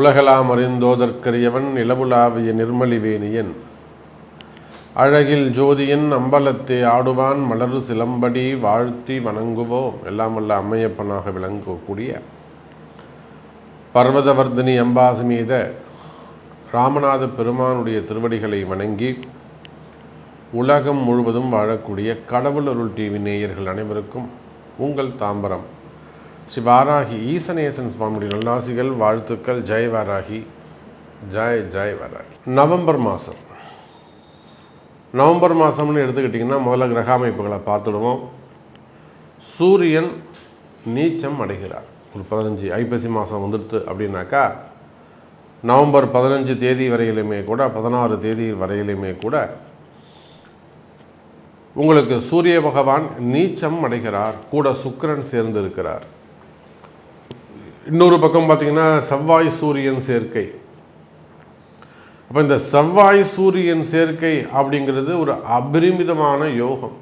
உலகலாம் அறிந்தோதற்கரியவன் நிலவுலாவிய நிர்மலிவேணியன் அழகில் ஜோதியன் அம்பலத்தை ஆடுவான் மலர் சிலம்படி வாழ்த்தி வணங்குவோம். எல்லாம் வல்ல அம்மையப்பனாக விளங்கக்கூடிய பர்வதவர்தினி அம்பாசி மீத ராமநாத பெருமானுடைய திருவடிகளை வணங்கி உலகம் முழுவதும் வாழக்கூடிய கடவுள் அருள் டிவி நேயர்கள் அனைவருக்கும் உங்கள் தாம்பரம். ஸ்ரீ வாராகி ஈசனேசன் சுவாமியுடைய நல்லாசிகள் வாழ்த்துக்கள் ஜெய் வாராகி ஜெய் ஜெய் வாராகி. நவம்பர் மாதம் நவம்பர் மாதம்னு எடுத்துக்கிட்டிங்கன்னா முதல்ல கிரக அமைப்புகளை பார்த்துடுவோம். சூரியன் நீச்சம் அடைகிறார். ஒரு பதினஞ்சு ஐப்பசி மாதம் வந்துடுது அப்படின்னாக்கா நவம்பர் பதினஞ்சு தேதி வரையிலுமே கூட பதினாறு தேதி வரையிலுமே கூட உங்களுக்கு சூரிய பகவான் நீச்சம் அடைகிறார். கூட சுக்கிரன் சேர்ந்து இருக்கிறார் இன்னொரு பக்கம் பார்த்தீங்கன்னா செவ்வாய் சூரியன் சேர்க்கை. அப்போ இந்த செவ்வாய் சூரியன் சேர்க்கை அப்படிங்கிறது ஒரு அபரிமிதமான யோகம்.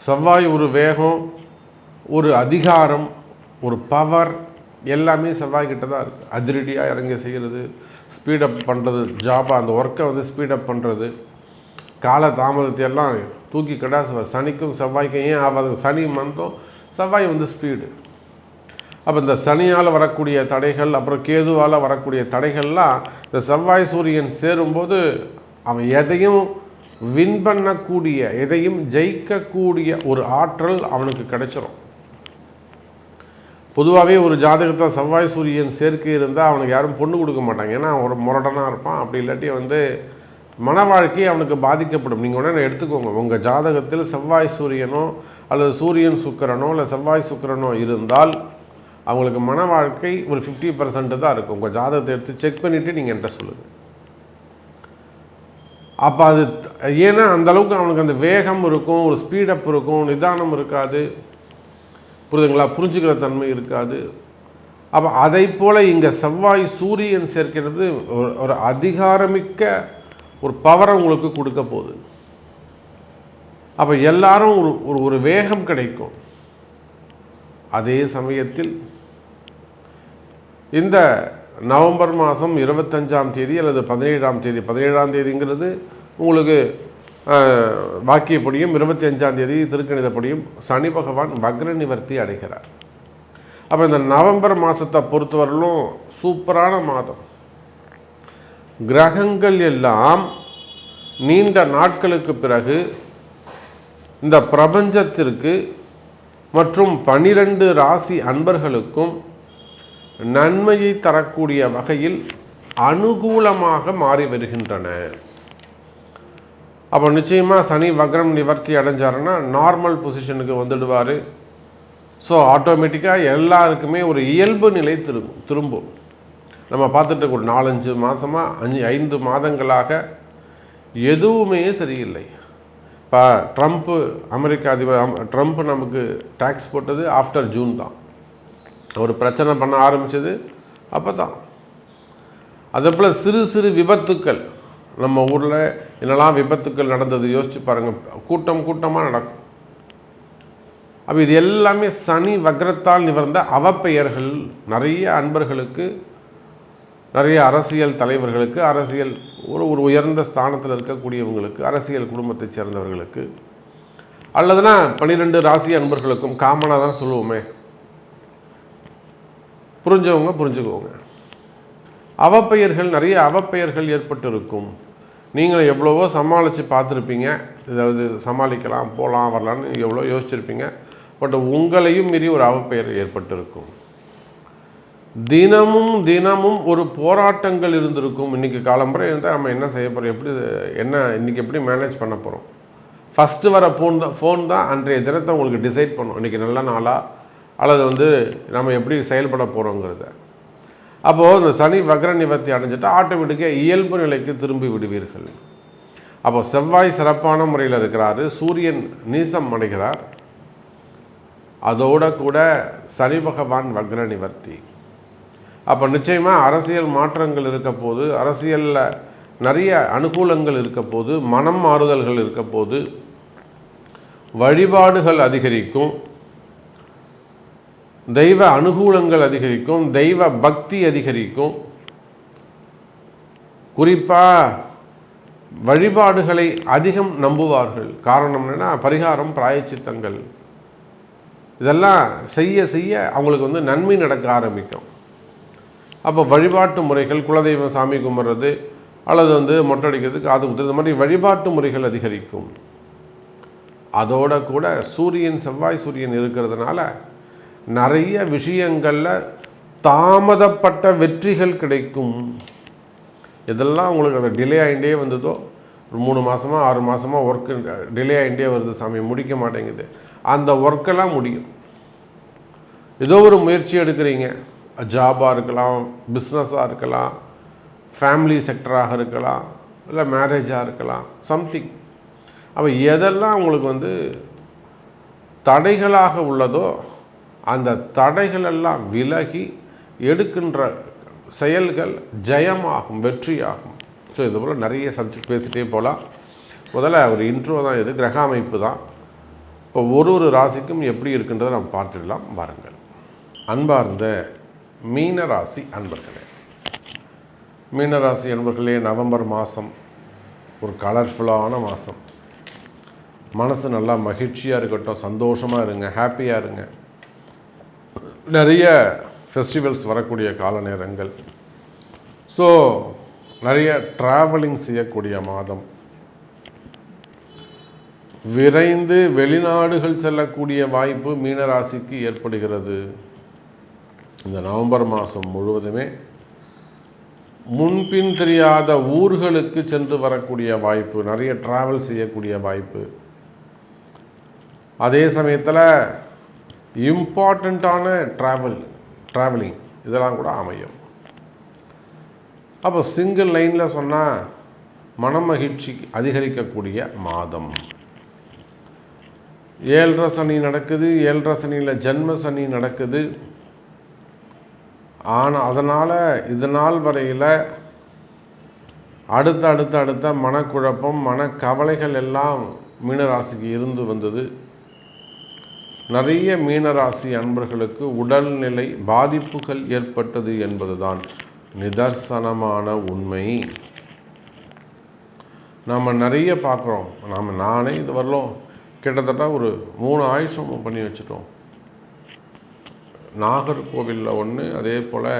செவ்வாய் ஒரு வேகம் ஒரு அதிகாரம் ஒரு பவர் எல்லாமே செவ்வாய் கிட்ட தான் இருக்குது அதிரடியாக இறங்கி செய்கிறது ஸ்பீடப் பண்ணுறது ஜாபாக அந்த ஒர்க்கை வந்து ஸ்பீடப் பண்ணுறது கால தாமதத்தை எல்லாம் தூக்கி கடாசுவார் சனிக்கும் செவ்வாய்க்கும் ஏன் ஆகாது? சனி மந்தம் செவ்வாய் வந்து ஸ்பீடு அப்போ இந்த சனியால் வரக்கூடிய தடைகள் அப்புறம் கேதுவால் வரக்கூடிய தடைகள்லாம் இந்த செவ்வாய் சூரியன் சேரும்போது அவன் எதையும் வின் பண்ணக்கூடிய எதையும் ஜெயிக்கக்கூடிய ஒரு ஆற்றல் அவனுக்கு கிடைச்சிரும். பொதுவாகவே ஒரு ஜாதகத்தில் செவ்வாய் சூரியன் சேர்க்கை இருந்தால் அவனுக்கு யாரும் பொண்ணு கொடுக்க மாட்டாங்க. ஏன்னா ஒரு முரடனாக இருப்பான். அப்படி இல்லாட்டி வந்து மன வாழ்க்கை அவனுக்கு பாதிக்கப்படும். நீங்கள் உடனே எடுத்துக்கோங்க. உங்கள் ஜாதகத்தில் செவ்வாய் சூரியனோ அல்லது சூரியன் சுக்கிரனோ இல்லை செவ்வாய் சுக்கிரனோ இருந்தால் அவங்களுக்கு மன வாழ்க்கை ஒரு ஃபிஃப்டி பர்சன்ட் தான் இருக்கும். உங்கள் ஜாதகத்தை எடுத்து செக் பண்ணிவிட்டு நீங்கள் என்கிட்ட சொல்லுங்கள் அப்போ அது ஏன்னா அந்த அளவுக்கு அவனுக்கு அந்த வேகம் இருக்கும் ஒரு ஸ்பீடப் இருக்கும் நிதானம் இருக்காது. புரியுதுங்களா? புரிஞ்சுக்கிற தன்மை இருக்காது. அப்போ அதை போல் இங்கே செவ்வாய் சூரியன் சேர்க்கிறது ஒரு ஒரு அதிகாரமிக்க ஒரு பவரை உங்களுக்கு கொடுக்க போகுது. அப்போ எல்லாரும் ஒரு ஒரு ஒரு வேகம் கிடைக்கும். அதே சமயத்தில் இந்த நவம்பர் மாதம் இருபத்தஞ்சாம் தேதி அல்லது பதினேழாம் தேதி பதினேழாம் தேதிங்கிறது உங்களுக்கு வாக்கியப்படியும் இருபத்தி அஞ்சாம் தேதி திருக்கணிதப்படியும் சனி பகவான் வக்ர நிவர்த்தி அடைகிறார். அப்போ இந்த நவம்பர் மாதத்தை பொறுத்தவரையிலும் சூப்பரான மாதம். கிரகங்கள் எல்லாம் நீண்ட நாட்களுக்கு பிறகு இந்த பிரபஞ்சத்திற்கு மற்றும் பனிரெண்டு ராசி அன்பர்களுக்கும் நன்மையை தரக்கூடிய வகையில் அனுகூலமாக மாறி வருகின்றன. அப்போ நிச்சயமாக சனி வக்ரம் நிவர்த்தி அடைஞ்சாருன்னா நார்மல் பொசிஷனுக்கு வந்துடுவார். ஸோ ஆட்டோமேட்டிக்காக எல்லாருக்குமே ஒரு இயல்பு நிலை திரும்பும் திரும்பும். நம்ம பார்த்துட்டு ஒரு நாலஞ்சு மாதமாக அஞ்சு ஐந்து மாதங்களாக எதுவுமே சரியில்லை. இப்போ ட்ரம்ப்பு அமெரிக்க அதிபர் அம்- ட்ரம்ப் நமக்கு டேக்ஸ் போட்டது ஆஃப்டர் ஜூன் தான். ஒரு பிரச்சனை பண்ண ஆரம்பித்தது அப்போ தான் அதே போல் சிறு சிறு விபத்துக்கள். நம்ம ஊரில் என்னெல்லாம் விபத்துக்கள் நடந்தது யோசிச்சு பாருங்கள் கூட்டம் கூட்டமாக நடக்கும். அப்போ இது எல்லாமே சனி வக்ரத்தால் நிவர்ந்த அவப்பெயர்கள். நிறைய அன்பர்களுக்கு நிறைய அரசியல் தலைவர்களுக்கு அரசியல் ஒரு ஒரு உயர்ந்த ஸ்தானத்தில் இருக்கக்கூடியவங்களுக்கு அரசியல் குடும்பத்தைச் சேர்ந்தவர்களுக்கு அல்லதுனா பன்னிரெண்டு ராசி அன்பர்களுக்கும் காமனாக தான் சொல்லுவோமே. புரிஞ்சவங்க புரிஞ்சுக்கோங்க. அவப்பெயர்கள் நிறைய அவப்பெயர்கள் ஏற்பட்டு இருக்கும் நீங்கள் எவ்வளவோ சமாளித்து பார்த்துருப்பீங்க. இதாவது சமாளிக்கலாம் போகலாம் வரலான்னு எவ்வளோ யோசிச்சிருப்பீங்க. பட் உங்களையும் மீறி ஒரு அவப்பெயர் ஏற்பட்டிருக்கும். தினமும் தினமும் ஒரு போராட்டங்கள் இருந்திருக்கும். இன்றைக்கி காலம்புரை இருந்தால் நம்ம என்ன செய்ய போகிறோம் எப்படி என்ன இன்றைக்கி எப்படி மேனேஜ் பண்ண போகிறோம் ஃபஸ்ட்டு வர ஃபோன் தான் ஃபோன் தான் அன்றைய தினத்தை உங்களுக்கு டிசைட் பண்ணும். இன்றைக்கி நல்ல நாளாக அல்லது வந்து நம்ம எப்படி செயல்பட போகிறோங்கிறத அப்போது இந்த சனி வக்ர நிவர்த்தி அடைஞ்சிட்டா ஆட்டோமேட்டிக்காக இயல்பு நிலைக்கு திரும்பி விடுவீர்கள். அப்போ செவ்வாய் சிறப்பான முறையில் இருக்கிறாரு சூரியன் நீசம் அடைகிறார். அதோட கூட சனி பகவான் வக்ர நிவர்த்தி. அப்போ நிச்சயமாக அரசியல் மாற்றங்கள் இருக்க போது அரசியலில் நிறைய அனுகூலங்கள் இருக்க போது மனம் மாறுதல்கள் இருக்க போது வழிபாடுகள் அதிகரிக்கும். தெய்வ அனுகூலங்கள் அதிகரிக்கும் தெய்வ பக்தி அதிகரிக்கும். குறிப்பாக வழிபாடுகளை அதிகம் நம்புவார்கள். காரணம் என்னென்னா பரிகாரம் பிராயச்சித்தங்கள். இதெல்லாம் செய்ய செய்ய அவங்களுக்கு வந்து நன்மை நடக்க ஆரம்பிக்கும். அப்போ வழிபாட்டு முறைகள் குலதெய்வம் சாமி கும்பிட்றது அல்லது வந்து மொட்டை அடிக்கிறது காது குத்துறது மாதிரி வழிபாட்டு முறைகள் அதிகரிக்கும். அதோட கூட சூரியன் செவ்வாய் சூரியன் இருக்கிறதுனால நிறைய விஷயங்களில் தாமதப்பட்ட வெற்றிகள் கிடைக்கும். இதெல்லாம் உங்களுக்கு அந்த டிலே ஆகிட்டே வந்ததோ ஒரு மூணு மாதமாக ஆறு மாதமாக ஒர்க்கு டிலே ஆகிட்டே வருது சாமி முடிக்க மாட்டேங்குது. அந்த ஒர்க்கெல்லாம் முடியும். ஏதோ ஒரு முயற்சி எடுக்கிறீங்க. ஜாபாக இருக்கலாம் பிஸ்னஸாக இருக்கலாம் ஃபேமிலி செக்டராக இருக்கலாம் இல்லை மேரேஜாக இருக்கலாம் சம்திங் அப்போ எதெல்லாம் உங்களுக்கு வந்து தடைகளாக உள்ளதோ அந்த தடைகளெல்லாம் விலகி எடுக்கின்ற செயல்கள் ஜெயமாகும் வெற்றியாகும். ஸோ இது போல் நிறைய சப்ஜெக்ட் பேசிகிட்டே போகலாம் முதல்ல ஒரு இன்ட்ரோ தான் இது கிரக அமைப்பு தான். இப்போ ஒரு ஒரு ராசிக்கும் எப்படி இருக்குன்றதை நம்ம பார்த்துடலாம். வாருங்கள். அன்பார்ந்த மீன ராசி அன்பர்களே. மீனராசி அன்பர்களே நவம்பர் மாதம் ஒரு கலர்ஃபுல்லான மாதம் மனசு நல்லா மகிழ்ச்சியாக இருக்கட்டும் சந்தோஷமாக இருங்க ஹாப்பியாக இருங்க. நிறைய ஃபெஸ்டிவல்ஸ் வரக்கூடிய கால நேரங்கள் ஸோ நிறைய ட்ராவலிங் செய்யக்கூடிய மாதம். விரைந்து வெளிநாடுகள் செல்லக்கூடிய வாய்ப்பு மீனராசிக்கு ஏற்படுகிறது. இந்த நவம்பர் மாதம் முழுவதுமே முன்பின் தெரியாத ஊர்களுக்கு சென்று வரக்கூடிய வாய்ப்பு நிறைய ட்ராவல் செய்யக்கூடிய வாய்ப்பு. அதே சமயத்தில் இம்பார்ட்டண்ட்டான ட்ராவல் ட்ராவலிங் இதெல்லாம் கூட அமையும். அப்போ சிங்கிள் லைனில் சொன்னால் மனமகிழ்ச்சி அதிகரிக்கக்கூடிய மாதம். ஏழரை சனி நடக்குது ஏழரை சனியில் ஜென்ம சனி நடக்குது. ஆனால் அதனால் இது நாள் வரையில் அடுத்த அடுத்த அடுத்த மனக்குழப்பம் மனக்கவலைகள் எல்லாம் மீனராசிக்கு இருந்து வந்தது. நிறைய மீனராசி அன்பர்களுக்கு உடல்நிலை பாதிப்புகள் ஏற்பட்டது என்பதுதான் நிதர்சனமான உண்மை. நாம் நிறைய பார்க்குறோம். நாம் நானே இது வரலாம் கிட்டத்தட்ட ஒரு மூணு ஆயுஷம் பண்ணி வச்சுட்டோம். நாகர்கோவிலில் ஒன்று அதே போல்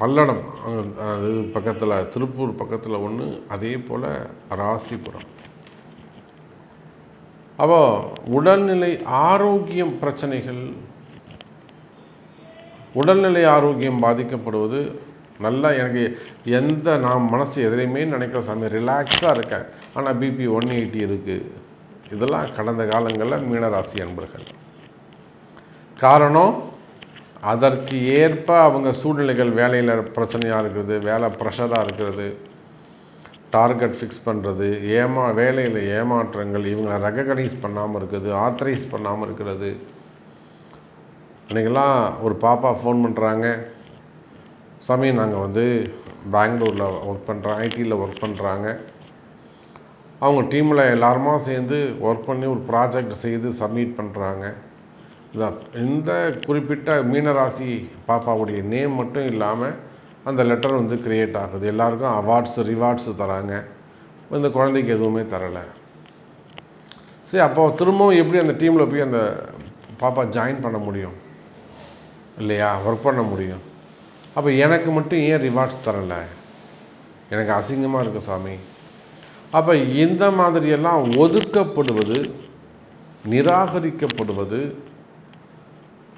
பல்லடம் அது பக்கத்தில் திருப்பூர் பக்கத்தில் ஒன்று அதே போல் ராசிபுரம். அப்போ உடல்நிலை ஆரோக்கியம் பிரச்சனைகள் உடல்நிலை ஆரோக்கியம் பாதிக்கப்படுவது நல்லா எனக்கு எந்த நான் மனசு எதிலையுமே நினைக்கிற சாமி ரிலாக்ஸாக இருக்கேன். ஆனால் பிபி ஒன் எயிட்டி இருக்குது இதெல்லாம் கடந்த காலங்களில் மீனராசி அன்பர்கள். காரணம் அதற்கு ஏற்ப அவங்க சூழ்நிலைகள் வேலையில் பிரச்சனையாக இருக்கிறது வேலை ப்ரெஷராக இருக்கிறது. டார்கெட் ஃபிக்ஸ் பண்ணுறது ஏமா வேலையில் ஏமாற்றங்கள் இவங்களை ரெக்கக்னைஸ் பண்ணாமல் இருக்குது ஆத்தரைஸ் பண்ணாமல் இருக்கிறது. அன்றைக்கெல்லாம் ஒரு பாப்பா ஃபோன் பண்ணுறாங்க சாமி நாங்கள் வந்து பெங்களூரில் ஒர்க் பண்ணுறோம் ஐடியில் ஒர்க் பண்ணுறாங்க அவங்க டீமில் எல்லாருமா சேர்ந்து ஒர்க் பண்ணி ஒரு ப்ராஜெக்ட் செய்து சப்மிட் பண்ணுறாங்க இந்த குறிப்பிட்ட மீனராசி பாப்பாவுடைய நேம் மட்டும் இல்லாமல் அந்த லெட்டர் வந்து க்ரியேட் ஆகுது. எல்லாருக்கும் அவார்ட்ஸ் ரிவார்ட்ஸ் தராங்க. இந்த குழந்தைக்கு எதுவுமே தரலை. சரி அப்போ திரும்பவும் எப்படி அந்த டீமில் போய் அந்த பாப்பா ஜாயின் பண்ண முடியும்? இல்லையா? ஒர்க் பண்ண முடியும். அப்போ எனக்கு மட்டும் ஏன் ரிவார்ட்ஸ் தரலை? எனக்கு அசிங்கமாக இருக்குது சாமி. அப்போ இந்த மாதிரியெல்லாம் ஒதுக்கப்படுவது நிராகரிக்கப்படுவது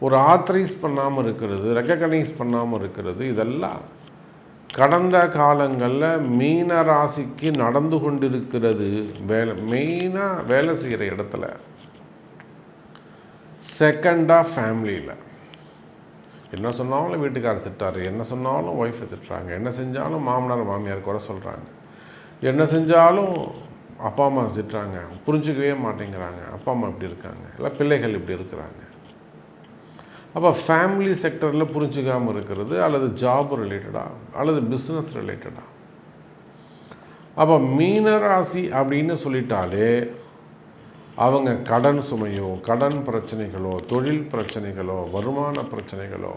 ஒரு ஆத்தரைஸ் பண்ணாமல் இருக்கிறது ரெக்கக்னைஸ் பண்ணாமல் இருக்கிறது இதெல்லாம் கடந்த காலங்களில் மீன ராசிக்கு நடந்து கொண்டிருக்கிறது. வேலை மெயினாக வேலை செய்கிற இடத்துல. செகண்டாக ஃபேமிலியில் என்ன சொன்னாலும் வீட்டுக்காரர் திட்டார் என்ன சொன்னாலும் ஒய்ஃபை திட்டுறாங்க என்ன செஞ்சாலும் மாமனார் மாமியார் குறை சொல்கிறாங்க என்ன செஞ்சாலும் அப்பா அம்மா திட்டுறாங்க புரிஞ்சுக்கவே மாட்டேங்கிறாங்க அப்பா அம்மா இப்படி இருக்காங்க இல்லை பிள்ளைகள் இப்படி இருக்கிறாங்க. அப்போ ஃபேமிலி செக்டரில் புரிஞ்சுக்காமல் இருக்கிறது அல்லது ஜாப் ரிலேட்டடாக அல்லது பிஸ்னஸ் ரிலேட்டடாக அப்போ மீனராசி அப்படின்னு சொல்லிட்டாலே அவங்க கடன் சுமையோ கடன் பிரச்சனைகளோ தொழில் பிரச்சனைகளோ வருமான பிரச்சனைகளோ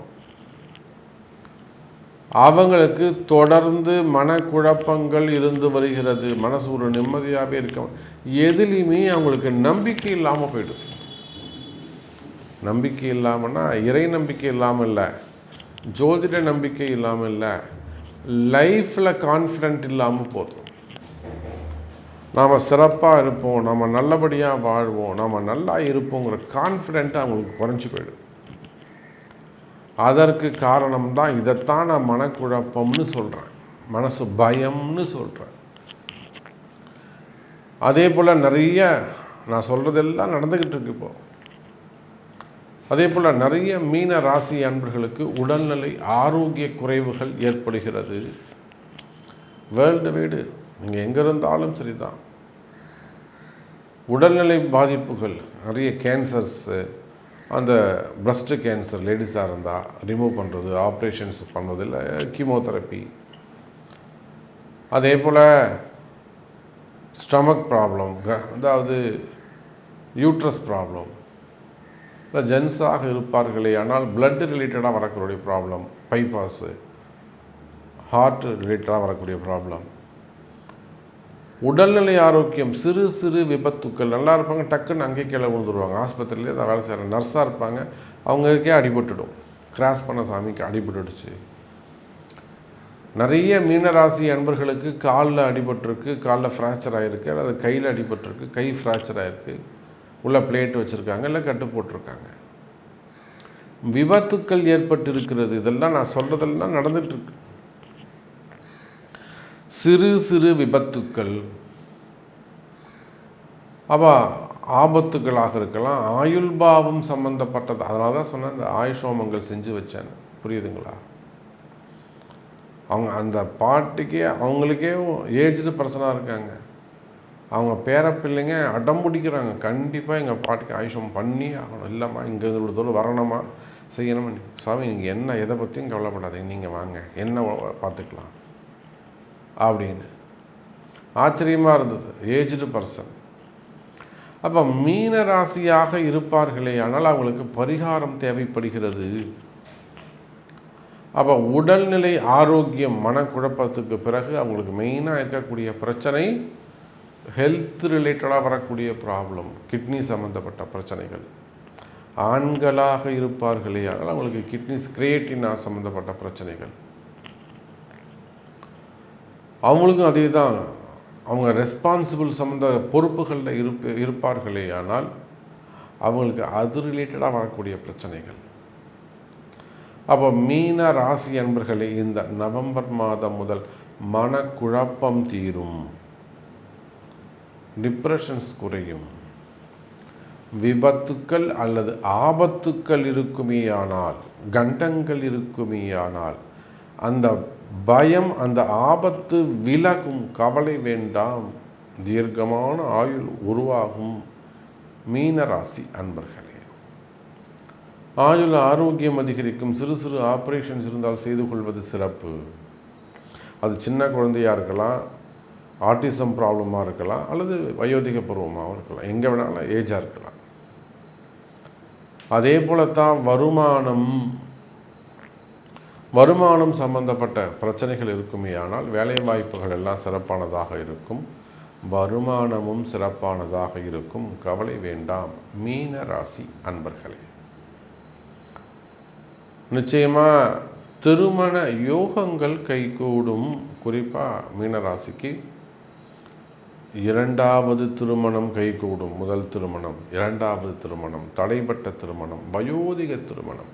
அவங்களுக்கு தொடர்ந்து மனக்குழப்பங்கள் இருந்து வருகிறது. மனசு ஒரு நிம்மதியாகவே இருக்க எதுலேயுமே அவங்களுக்கு நம்பிக்கை இல்லாமல் போயிடுது. நம்பிக்கை இல்லாமல்னா இறை நம்பிக்கை இல்லாமல் இல்லை ஜோதிட நம்பிக்கை இல்லாமல் இல்லை லைஃப்பில் கான்ஃபிடென்ட் இல்லாமல் போதும். நாம் சிறப்பாக இருப்போம் நம்ம நல்லபடியாக வாழ்வோம் நம்ம நல்லா இருப்போங்கிற கான்ஃபிடென்ட் அவங்களுக்கு குறைஞ்சி போயிடுது அதற்கு காரணம் தான் இதைத்தான் நான் மனக்குழப்பம்னு சொல்கிறேன் மனசு பயம்னு சொல்கிறேன் அதே போல் நிறைய நான் சொல்கிறதெல்லாம் நடந்துக்கிட்டு இருக்கு இப்போது அதே போல் நிறைய மீன ராசி அன்பர்களுக்கு உடல்நிலை ஆரோக்கிய குறைவுகள் ஏற்படுகிறது. வேர்ல்டு வீடு நீங்கள் எங்கே இருந்தாலும் சரிதான். உடல்நிலை பாதிப்புகள் நிறைய கேன்சர்ஸு அந்த பிரஸ்ட்டு கேன்சர் லேடிஸாக இருந்தால் ரிமூவ் பண்ணுறது ஆப்ரேஷன்ஸ் பண்ணுறது இல்லை கீமோதெரப்பி அதே போல் ஸ்டமக் ப்ராப்ளம் அதாவது யூட்ரஸ் ப்ராப்ளம் இல்லை ஜென்ஸாக இருப்பார்களே ஆனால் பிளட் ரிலேட்டடாக வரக்கூடிய ப்ராப்ளம் பைபாஸு ஹார்ட் ரிலேட்டடாக வரக்கூடிய ப்ராப்ளம் உடல்நிலை ஆரோக்கியம் சிறு சிறு விபத்துக்கள் நல்லா இருப்பாங்க டக்குன்னு அங்கேயே கீழே விழுந்துருவாங்க. ஆஸ்பத்திரியிலே தான் வேலை செய்கிற நர்ஸாக இருப்பாங்க அவங்களுக்கே அடிபட்டுடும். கிராஸ் பண்ண சாமிக்கு அடிபட்டுடுச்சு. நிறைய மீனராசி அன்பர்களுக்கு காலில் அடிபட்டிருக்கு காலில் ஃப்ராக்சர் ஆகிருக்கு அல்லது கையில் அடிபட்டிருக்கு கை ஃப்ராக்சர் ஆகிருக்கு உள்ள பிளேட் வச்சுருக்காங்க இல்லை கட்டு போட்டிருக்காங்க. விபத்துக்கள் ஏற்பட்டு இருக்கிறது இதெல்லாம் நான் சொல்கிறதெல்லாம் நடந்துகிட்ருக்கு சிறு சிறு விபத்துக்கள். அப்போ ஆபத்துக்களாக இருக்கலாம். ஆயுள் பாவம் சம்மந்தப்பட்டது அதனால தான் சொன்னேன் இந்த ஆயுஷோமங்கள் செஞ்சு வச்சேன் புரியுதுங்களா? அவங்க அந்த பாட்டுக்கே அவங்களுக்கே ஏஜ்டு பர்சனாக இருக்காங்க. அவங்க பேர பிள்ளைங்க அடம் பிடிக்கிறாங்க. கண்டிப்பாக எங்கள் பாட்டிக்கு ஆயுஷம் பண்ணி ஆகணும். இல்லைம்மா இங்கே இவ்வளோ தூரம் வரணுமா? செய்யணுமா? சாமி நீங்கள் என்ன எதை பற்றியும் கவலைப்படாதீங்க. நீங்கள் வாங்க. என்ன பார்த்துக்கலாம். அப்படின்னு. ஆச்சரியமாக இருந்தது. ஏஜ்டு பர்சன் அப்போ மீன ராசியாக இருப்பார்களே ஆனால் அவங்களுக்கு பரிகாரம் தேவைப்படுகிறது. அப்போ உடல்நிலை ஆரோக்கியம் மனக்குழப்பத்துக்கு பிறகு அவங்களுக்கு மெயினாக இருக்கக்கூடிய பிரச்சனை ஹெல்த் ரிலேட்டடாக வரக்கூடிய ப்ராப்ளம் கிட்னி சம்மந்தப்பட்ட பிரச்சனைகள். ஆண்களாக இருப்பார்களே ஆனால் அவங்களுக்கு கிட்னிஸ் கிரியேட்டினா சம்மந்தப்பட்ட பிரச்சனைகள். அவங்களுக்கும் அதே தான் அவங்க ரெஸ்பான்சிபிள் சம்மந்த பொறுப்புகளில் இருப்ப இருப்பார்களே ஆனால் அவங்களுக்கு அது ரிலேட்டடாக வரக்கூடிய பிரச்சனைகள். அப்போ மீன ராசி அன்பர்களே இந்த நவம்பர் மாதம் முதல் மனக்குழப்பம் தீரும். டிப்ரெஷன்ஸ் குறையும். விபத்துக்கள் அல்லது ஆபத்துக்கள் இருக்குமேயானால் கண்டங்கள் இருக்குமேயானால் அந்த பயம் அந்த ஆபத்து விலகும் கவலை வேண்டாம். தீர்க்கமான ஆயுள் உருவாகும் மீனராசி அன்பர்களே. ஆயுள் ஆரோக்கியம் அதிகரிக்கும். சிறு சிறு ஆப்ரேஷன்ஸ் இருந்தால் செய்து கொள்வது சிறப்பு. அது சின்ன குழந்தையாக இருக்கலாம் ஆட்டிசம் ப்ராப்ளமாக இருக்கலாம் அல்லது வயோதிக பருவமாகவும் இருக்கலாம். எங்கே வேணாலும் ஏஜாக இருக்கலாம். அதே போல தான் வருமானம் வருமானம் சம்பந்தப்பட்ட பிரச்சனைகள் இருக்குமே ஆனால் வேலைவாய்ப்புகள் எல்லாம் சிறப்பானதாக இருக்கும். வருமானமும் சிறப்பானதாக இருக்கும். கவலை வேண்டாம். மீன ராசி அன்பர்களே. நிச்சயமாக திருமண யோகங்கள் கைகூடும். குறிப்பாக மீனராசிக்கு இரண்டாவது திருமணம் கைகூடும் முதல் திருமணம். இரண்டாவது திருமணம் தடைப்பட்ட திருமணம் வயோதிக திருமணம்.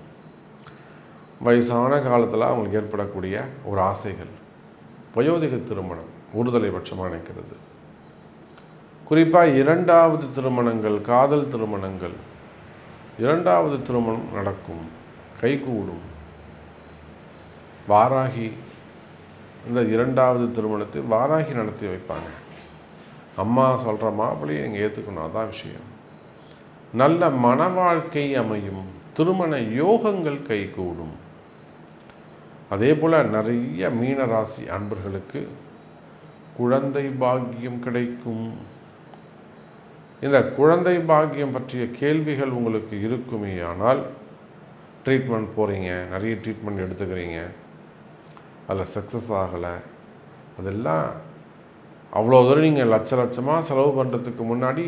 வயசான காலத்தில் அவங்களுக்கு ஏற்படக்கூடிய ஒரு ஆசைகள். வயோதிக திருமணம் ஒருதலை பட்சமாக நினைக்கிறது குறிப்பாக இரண்டாவது திருமணங்கள் காதல் திருமணங்கள் இரண்டாவது திருமணம் நடக்கும் கைகூடும். வாராகி இந்த இரண்டாவது திருமணத்தை வாராகி நடத்தி வைப்பாங்க. அம்மா சொல்கிற மாப்பிள்ளையை நீங்கள் ஏற்றுக்கணும் அதான் விஷயம். நல்ல மன வாழ்க்கை அமையும் திருமண யோகங்கள் கைகூடும். அதே போல் நிறைய மீனராசி அன்பர்களுக்கு குழந்தை பாக்கியம் கிடைக்கும். இந்த குழந்தை பாக்கியம் பற்றிய கேள்விகள் உங்களுக்கு இருக்குமே ஆனால் ட்ரீட்மெண்ட் போகிறீங்க நிறைய ட்ரீட்மெண்ட் எடுத்துக்கிறீங்க. அதில் சக்ஸஸ் ஆகலை. அதெல்லாம் அவ்வளோ தூரம் நீங்கள் லட்ச லட்சமாக செலவு பண்ணுறதுக்கு முன்னாடி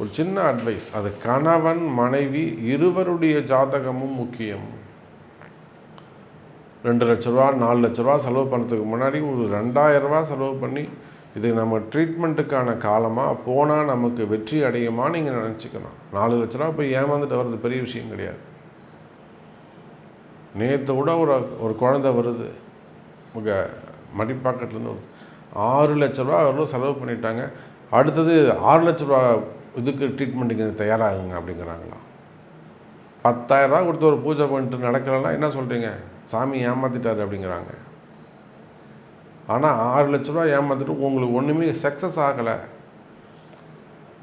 ஒரு சின்ன அட்வைஸ் அது கணவன் மனைவி இருவருடைய ஜாதகமும் முக்கியம். ரெண்டு லட்ச ரூபா நாலு லட்ச ரூபா செலவு பண்ணுறதுக்கு முன்னாடி ஒரு ரெண்டாயிரரூபா செலவு பண்ணி இது நம்ம ட்ரீட்மெண்ட்டுக்கான காலமாக போனால் நமக்கு வெற்றி அடையுமா நீங்கள் நினச்சிக்கணும் நாலு லட்ச ரூபா போய் ஏமாந்துட்டு வர்றது பெரிய விஷயம் கிடையாது. நேற்று கூட ஒரு ஒரு குழந்தை வருது. உங்கள் மடிப்பாக்கெட்லேருந்து வருது. ஆறு லட்ச ரூபா அவர்களும் செலவு பண்ணிட்டாங்க. அடுத்தது ஆறு லட்ச ரூபா இதுக்கு ட்ரீட்மெண்ட்டுக்கு தயாராகுங்க அப்படிங்கிறாங்களாம். பத்தாயிரரூபா கொடுத்து ஒரு பூஜை பண்ணிட்டு நடக்கலைன்னா என்ன சொல்கிறீங்க சாமி ஏமாற்றிட்டாரு அப்படிங்கிறாங்க. ஆனால் ஆறு லட்ச ரூபா ஏமாற்றிட்டு உங்களுக்கு ஒன்றுமே சக்ஸஸ் ஆகலை.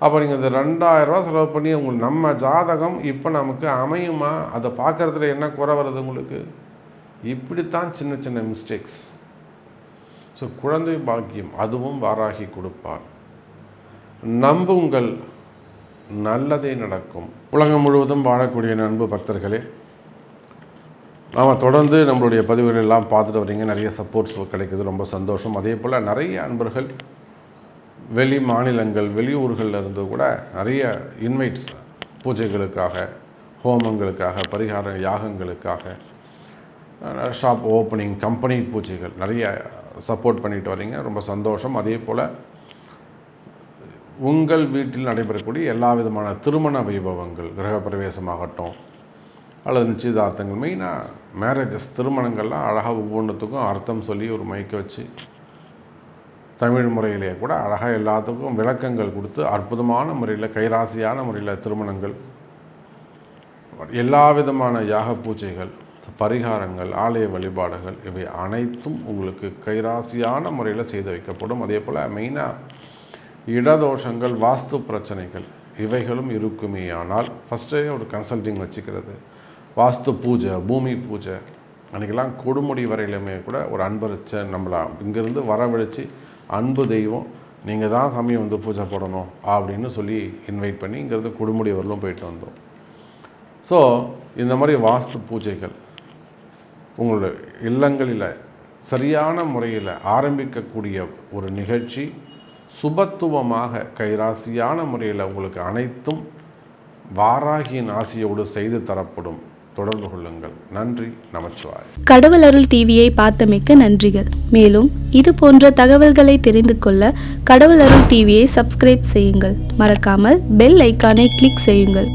அப்போ நீங்கள் இந்த ரெண்டாயிரரூவா செலவு பண்ணி உங்களுக்கு நம்ம ஜாதகம் இப்போ நமக்கு அமையுமா? அதை பார்க்குறதுல என்ன குறை வருது உங்களுக்கு? இப்படித்தான் சின்ன சின்ன மிஸ்டேக்ஸ் ஸோ குழந்தை பாக்கியம் அதுவும் வாராகி கொடுப்பார். நம்புங்கள் நல்லதே நடக்கும். உலகம் முழுவதும் வாழக்கூடிய நண்பு பக்தர்களே நாம் தொடர்ந்து நம்மளுடைய பதிவுகள் எல்லாம் பார்த்துட்டு வரீங்க நிறைய சப்போர்ட்ஸ் கிடைக்குது ரொம்ப சந்தோஷம். அதே போல் நிறைய அன்பர்கள் வெளி மாநிலங்கள் வெளியூர்களில் இருந்து கூட நிறைய இன்வைட்ஸ் பூஜைகளுக்காக ஹோமங்களுக்காக பரிகார யாகங்களுக்காக ஷாப் ஓப்பனிங் கம்பெனி பூஜைகள் நிறைய சப்போர்ட் பண்ணிட்டு வரீங்க. ரொம்ப சந்தோஷம். அதே போல் உங்கள் வீட்டில் நடைபெறக்கூடிய எல்லா விதமான திருமண வைபவங்கள் கிரகப்பிரவேசமாகட்டும் அல்லது நிச்சயதார்த்தங்கள் மெயினாக மேரேஜஸ் திருமணங்கள்லாம் அழகாக ஒவ்வொன்றுத்துக்கும் அர்த்தம் சொல்லி ஒரு மைக்க வச்சு தமிழ் முறையிலே கூட அழகாக எல்லாத்துக்கும் விளக்கங்கள் கொடுத்து அற்புதமான முறையில் கைராசியான முறையில் திருமணங்கள் எல்லா விதமான யாக பூஜைகள் பரிகாரங்கள் ஆலய வழிபாடுகள் இவை அனைத்தும் உங்களுக்கு கைராசியான முறையில் செய்து வைக்கப்படும். அதே போல் மெயினாக இடதோஷங்கள் வாஸ்து பிரச்சனைகள் இவைகளும் இருக்குமே ஆனால் ஃபஸ்ட்டே ஒரு கன்சல்டிங் வச்சுக்கிறது. வாஸ்து பூஜை பூமி பூஜை அன்றைக்கெல்லாம் கொடுமுடி வரையிலுமே கூட ஒரு அன்பரிச்ச நம்மளை இங்கேருந்து வரவழைச்சி அன்பு தெய்வம் நீங்கள் தான் சமயம் வந்து பூஜை போடணும் அப்படின்னு சொல்லி இன்வைட் பண்ணி இங்கேருந்து கொடுமுடி வரலும் போயிட்டு வந்தோம். ஸோ இந்த மாதிரி வாஸ்து பூஜைகள் உங்களோட இல்லங்களில் சரியான முறையில் ஆரம்பிக்கக்கூடிய ஒரு நிகழ்ச்சி சுபத்துவமாக கைராசியான முறையில் உங்களுக்கு அனைத்தும் வாராகியின் ஆசையோடு செய்து தரப்படும். தொடர்பு கொள்ளுங்கள். நன்றி. நமச்சிவாய் கடவுள் அருள் டிவியை பார்த்தமைக்க நன்றிகள். மேலும் இது போன்ற தகவல்களை தெரிந்து கொள்ள கடவுள் அருள் டிவியை சப்ஸ்கிரைப் செய்யுங்கள். மறக்காமல் பெல் ஐக்கானை கிளிக் செய்யுங்கள்.